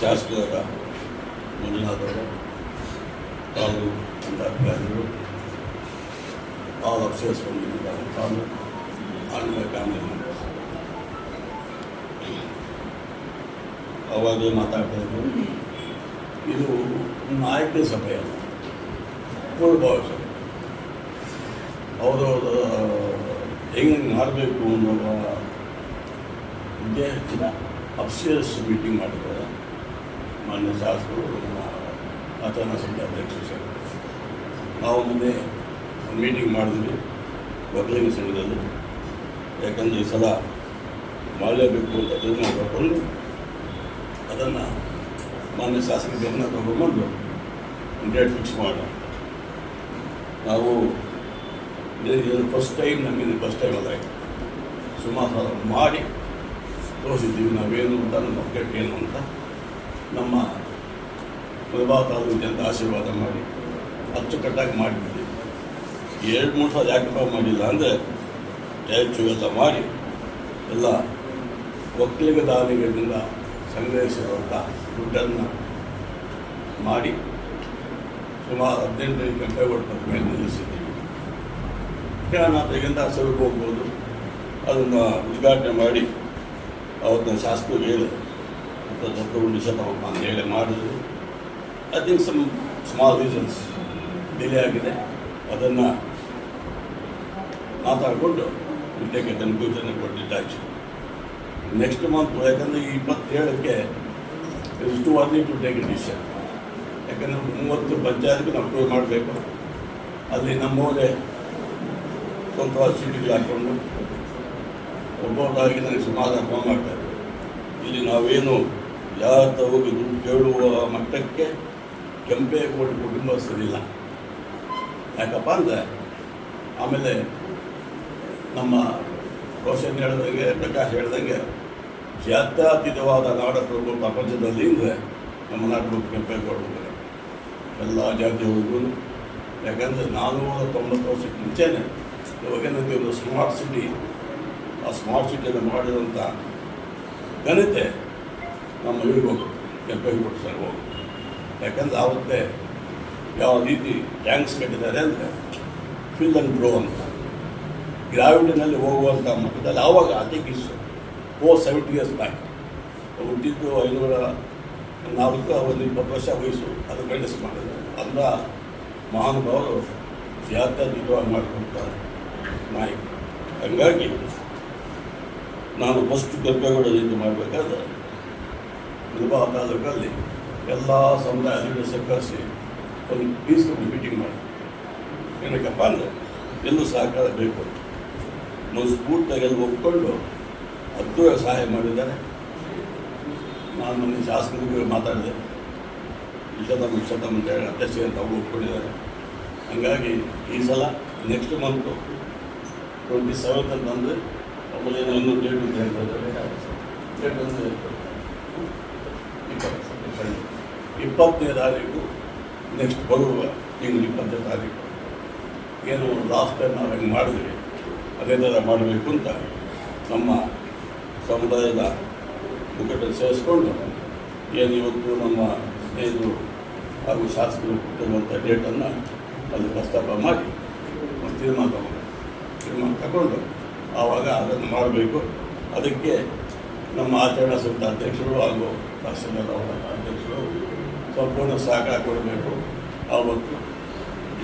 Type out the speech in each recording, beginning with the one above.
ಶಾಸಕರ ಮಂಜುನಾಥವರು ತಾವು ಅಂತ ಅಭಿಪ್ರಾಯಗಳು ಆಲ್ ಅಫ್ಸರ್ಸ್ ಬಂದಿದ್ದಾರೆ ತಾವು ಆಮೇಲೆ ಫ್ಯಾಮಿಲಿ ಅವಾಗಲೇ ಮಾತಾಡ್ತಾ ಇದು ನಾಯಕ ಸಭೆ ಅಲ್ಲ, ಪೂರ್ವಭಾವ ಸಭೆ. ಅವರು ಹೆಂಗೆ ಮಾಡಬೇಕು ಅನ್ನೋ ಉದ್ದೇಶದಿಂದ ಅಪ್ಸೇರ್ಸ್ ಮೀಟಿಂಗ್ ಮಾಡಿದ್ದಾರೆ. ಮಾನ್ಯ ಶಾಸಕರು, ನಮ್ಮ ಅಥಾನ ಸಂಘ ಅಧ್ಯಕ್ಷರು ಸರ್. ನಾವು ಮೊನ್ನೆ ಒಂದು ಮೀಟಿಂಗ್ ಮಾಡಿದ್ವಿ ಒಕ್ಕಲಿಗ ಸಂಘದಲ್ಲಿ ಯಾಕಂದರೆ ಈ ಸಲ ಮಾಡಲೇಬೇಕು ಅಂತ ತೀರ್ಮಾನ ತಗೊಂಡು ಅದನ್ನು ಮಾನ್ಯ ಶಾಸಕ ಗಮನ ತಗೊಂಡು ಡೇಟ್ ಫಿಕ್ಸ್ ಮಾಡೋಣ ನಾವು ಫಸ್ಟ್ ಟೈಮ್ ನಮಗೆ ಫಸ್ಟ್ ಟೈಮ್ ಅದಾಯಿತು ಸುಮಾರು ಮಾಡಿ ತೋರಿಸಿದ್ದೀವಿ, ನಾವೇನು ಅಂತ, ನಮ್ಮ ಅಪ್ಡೇಟ್ ಏನು ಅಂತ. ನಮ್ಮ ಪ್ರಭಾವ ತಾಲೂಕು ಜನತೆ ಆಶೀರ್ವಾದ ಮಾಡಿ, ಅಚ್ಚುಕಟ್ಟಾಗಿ ಮಾಡಿಬಿಟ್ಟು ಎರಡು ಮೂರು ಸಲ ಯಾಕಪ್ಪ ಮಾಡಿಲ್ಲ ಅಂದರೆ ಹೆಚ್ಚು ಎಲ್ಲ ಮಾಡಿ, ಎಲ್ಲ ಒಕ್ಕಲಿಗ ದಾನಿಗಳಿಂದ ಸಂಗ್ರಹಿಸಿರುವಂಥ ದುಡ್ಡನ್ನು ಮಾಡಿ ಸುಮಾರು ಹದಿನೆಂಟು ಗಂಟೆ ಒಟ್ಟು ಮೇಲೆ ನಿಲ್ಲಿಸಿದ್ದೀವಿ. ಕೇಳನಾಥಗಿಂತ ಸ್ವಲ್ಪ ಹೋಗ್ಬೋದು. ಅದನ್ನು ಉದ್ಘಾಟನೆ ಮಾಡಿ ಅವತ್ತು ಶಾಸಕರು ಹೇಳಿದ್ರು ಅಂತ ದೊಡ್ಡ ಉಂಡಿಸ ಅಂತ ಹೇಳಿ ಮಾಡಿದ್ರು I think some small reasons delay ಆಗಿದೆ. ಅದನ್ನು ಮಾತಾಡಿಕೊಂಡು ಎ ಕನ್ಕ್ಲೂಷನ್ ಕೊಟ್ಟಿದ್ದಾச்சு ನೆಕ್ಸ್ಟ್ ಮಂತ್ ಯಾಕಂದರೆ ಇಪ್ಪತ್ತೇಳಕ್ಕೆ is too early to take decision ಯಾಕಂದರೆ ಮೂವತ್ತು ಪಂಚಾಯತ್ಗೆ ನಾವು ಅಪ್ರೂವ್ ಮಾಡಬೇಕು. ಅಲ್ಲಿ ನಮ್ಮವರೇ ಸ್ವಲ್ಪ ಸೀಟಿಗೆ ಹಾಕ್ಕೊಂಡು, ಒಬ್ಬೊಬ್ಬರಾಗಿ ನನಗೆ ಸುಮಾರು ಅರ್ಥ ಮಾಡ್ತಾರೆ. ಇಲ್ಲಿ ನಾವೇನು ಯಾರ ಹೋಗಿ ದುಡ್ಡು ಕೇಳುವ ಮಟ್ಟಕ್ಕೆ ಕೆಂಪೇಗೌಡ ಕುಟುಂಬಸ್ಥರಿಲ್ಲ ಯಾಕಪ್ಪ ಅಂದರೆ, ಆಮೇಲೆ ನಮ್ಮ ರೋಷನ್ ಹೇಳಿದಂಗೆ, ಪ್ರಕಾಶ್ ಹೇಳ್ದಂಗೆ, ಜಾತ್ಯತೀತವಾದ ನಾಡಪ್ರಭು ಪ್ರಪಂಚದಲ್ಲಿ ಅಂದರೆ ನಮ್ಮ ನಾಡು ಕೆಂಪೇಗೌಡರು ಎಲ್ಲ ಜಾತಿಯವ್ರಿಗೂ ಯಾಕಂದರೆ ನಾನ್ನೂರ ತೊಂಬತ್ತು ವರ್ಷಕ್ಕೆ ಮುಂಚೆನೇ ಇವಾಗ ನಮಗೆ ಒಂದು ಸ್ಮಾರ್ಟ್ ಸಿಟಿ ಆ ಸ್ಮಾರ್ಟ್ ಸಿಟಿಯನ್ನು ಮಾಡಿದಂಥ ಘನತೆ ನಮ್ಮ ಇವ್ರಿಗೆ ಕೆಂಪೇಗೌಡ ಕೊಡ್ತಾರೆ ಹೋಗುತ್ತೆ ಯಾಕಂದ್ರೆ ಆವತ್ತೇ ಯಾವ ರೀತಿ ಟ್ಯಾಂಕ್ಸ್ ಕಟ್ಟಿದ್ದಾರೆ ಅಂದರೆ ಫಿಲ್ ಅಂಡ್ ಗ್ರೋ ಅಂತ. ಗ್ರಾವಿಟಿನಲ್ಲಿ ಹೋಗುವಂಥ ಮಟ್ಟದಲ್ಲಿ ಆವಾಗ ಅತಿ ಕಿಸ್ಸು ಫೋರ್ ಸೆವೆಂಟಿ ಇಯರ್ಸ್ ಬ್ಯಾಕ್ ಹುಟ್ಟಿದ್ದು ಐನೂರ ನಾಲ್ಕು, ಒಂದು ಇಪ್ಪತ್ತು ವರ್ಷ ವಯಸ್ಸು. ಅದು ಮೇಂಟೆಸ್ ಮಾಡಿದ್ರು. ಅಂದ ಮಹಾನುಭಾವರು ಜಾತ್ಯತೀತವಾಗಿ ಮಾಡಿಕೊಡ್ತಾರೆ ನಾಯಕ ಹಂಗಾಗಿ ನಾನು ಫಸ್ಟ್ ಜಯಂತಿ ಮಾಡಬೇಕಾದ್ರೆ ಮುಲ್ಬಾ ತಾಲೂಕಲ್ಲಿ ಎಲ್ಲ ಸಮುದಾಯ ಸಹಕರಿಸಿ ಕರೆಸಿ ಒಂದು ಪೀಸ್ಫುಲ್ ಮೀಟಿಂಗ್ ಮಾಡಿ. ಏನಕ್ಕಪ್ಪ ಅಂದರೆ ಎಲ್ಲೂ ಸಹಕಾರ ಬೇಕು. ಒಂದು ಸ್ಫೂರ್ತಿಯಾಗಿ ಎಲ್ಲ ಒಪ್ಕೊಂಡು ಹತ್ತು ಸಹಾಯ ಮಾಡಿದ್ದಾರೆ. ನಾನು ಮೊನ್ನೆ ಶಾಸಕರಿಗೆ ಮಾತಾಡಿದೆ. ಇಷ್ಟತಮ್ಮ ಇಷ್ಟತಮ್ಮ ಅಂತ ಹೇಳಿ ಅಧ್ಯಕ್ಷ ಅಂತ ಅವ್ರು ಒಪ್ಕೊಂಡಿದ್ದಾರೆ. ಹಾಗಾಗಿ ಈ ಸಲ ನೆಕ್ಸ್ಟ್ ಮಂತು ಟ್ವೆಂಟಿ ಸೆವೆಂತ್ ಅಂತಂದರೆ ಆಮೇಲೆ ಏನೋ ಇನ್ನೂ ಡೇಟ್ ಅಂತ ಹೇಳ್ತಾರೆ ಡೇಟ್ ಅಂತ ಹೇಳ್ತಾರೆ. ಇಪ್ಪತ್ತನೇ ತಾರೀಕು ನೆಕ್ಸ್ಟ್ ಬರುವ ತಿಂಗಳು ಇಪ್ಪತ್ತನೇ ತಾರೀಕು. ಏನು ಲಾಸ್ಟ್ ಟೈಮ್ ನಾವು ಹೆಂಗೆ ಮಾಡಿದ್ವಿ, ಅದೇ ಥರ ಮಾಡಬೇಕು ಅಂತ ನಮ್ಮ ಸಮುದಾಯದ ಮುಖಂಡ ಸೇರಿಸ್ಕೊಂಡು ಏನು ಇವತ್ತು ನಮ್ಮ ಸ್ನೇಹಿತರು ಹಾಗೂ ಶಾಸಕರು ಕೊಟ್ಟಿರುವಂಥ ಡೇಟನ್ನು ಅಲ್ಲಿ ಪ್ರಸ್ತಾಪ ಮಾಡಿ ಒಂದು ತೀರ್ಮಾನ ತಗೊಂಡು. ತೀರ್ಮಾನ ತಗೊಂಡು ಆವಾಗ ಅದನ್ನು ಮಾಡಬೇಕು. ಅದಕ್ಕೆ ನಮ್ಮ ಆಚರಣಾ ಸಂಘದ ಅಧ್ಯಕ್ಷರು ಹಾಗೂ ತಹಸೀಲ್ದಾರ್ ಅವರ ಅಧ್ಯಕ್ಷರು ಸಂಪೂರ್ಣ ಸಹಕಾರ ಕೊಡಬೇಕು. ಆವತ್ತು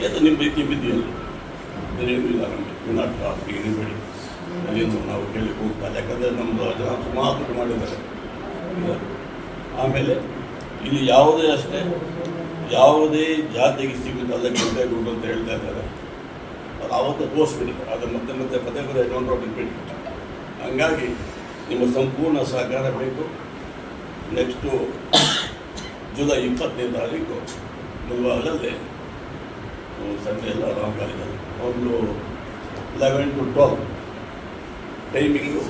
ಏನು ನಿಮ್ಮ ರೀತಿ ಬಿದ್ದಿಲ್ಲ ಬೇರೇನು ಇಲ್ಲ ನಮಗೆ. ನಾಟ್ ಇರಬೇಡಿ ಅದೇನು ನಾವು ಕೇಳಿ ಹೋಗ್ತಾರೆ ಯಾಕಂದರೆ ನಮ್ಮದು ಜನ ಸುಮಾರು ಮಾಡಿದ್ದಾರೆ. ಆಮೇಲೆ ಇಲ್ಲಿ ಯಾವುದೇ ಅಷ್ಟೇ, ಯಾವುದೇ ಜಾತಿಗೆ ಸೀಮಿತ ಅಲ್ಲ ಗುಡ್ಡು ಅಂತ ಹೇಳ್ತಾ ಇದ್ದಾರೆ. ಅದು ಆವತ್ತು ತೋರಿಸ್ಬಿಡಿ. ಅದು ಮತ್ತೆ ಮತ್ತೆ ಪದೇ ಪದೇ ಡೌನ್ ರೋಡ್ ಬಿಡಿ. ಹಂಗಾಗಿ ನಿಮ್ಮ ಸಂಪೂರ್ಣ ಸಹಕಾರ ಬೇಕು. ನೆಕ್ಸ್ಟು ಜುಲೈ ಇಪ್ಪತ್ತನೇ ತಾರೀಕು ಮುಲ್ಬಾಗಲಲ್ಲಿ ಸಂಜೆ ಎಲ್ಲ ರಾಮಕಾಲಿದಲ್ಲಿ ಒಂದು ಲೆವೆನ್ ಟು ಟ್ವೆಲ್ ಟೈಮಿಂಗು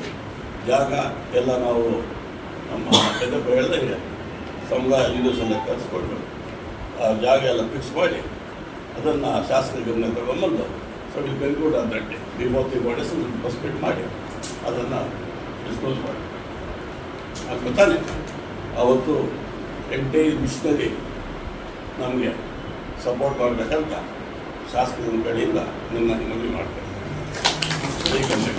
ಜಾಗ ಎಲ್ಲ ನಾವು ನಮ್ಮ ಪೆದ್ದಪ್ಪ ಹೇಳ್ದಂಗೆ ಸಮುದಾಯ ಎಲ್ಲ ಕರೆಸ್ಕೊಂಡು ಆ ಜಾಗ ಎಲ್ಲ ಫಿಕ್ಸ್ ಮಾಡಿ ಅದನ್ನು ಶಾಸನ ಗಮನ ತಗೊಂಬಂದು ಸ್ವಲ್ಪ ಬೆಂಗಳೂರು ಅಡ್ಡಡ್ಡೆ ವಿಭೂತಿ ಮಾಡಿಸಿ ಬಸ್ಪೇಟ್ ಮಾಡಿ ಅದನ್ನು ಡಿಸ್ಪೋಸ್ ಮಾಡಿ ಅದು ತಾನೆ ಅವತ್ತು ಎಂಟೈರ್ ವಿಶ್ವದಲ್ಲಿ ನಮಗೆ ಸಪೋರ್ಟ್ ಮಾಡಬೇಕಂತ ಶಾಸಕರ ಕಡೆಯಿಂದ ನನ್ನ ಮನವಿ ಮಾಡ್ತೇನೆ ಏಕೆಂದರೆ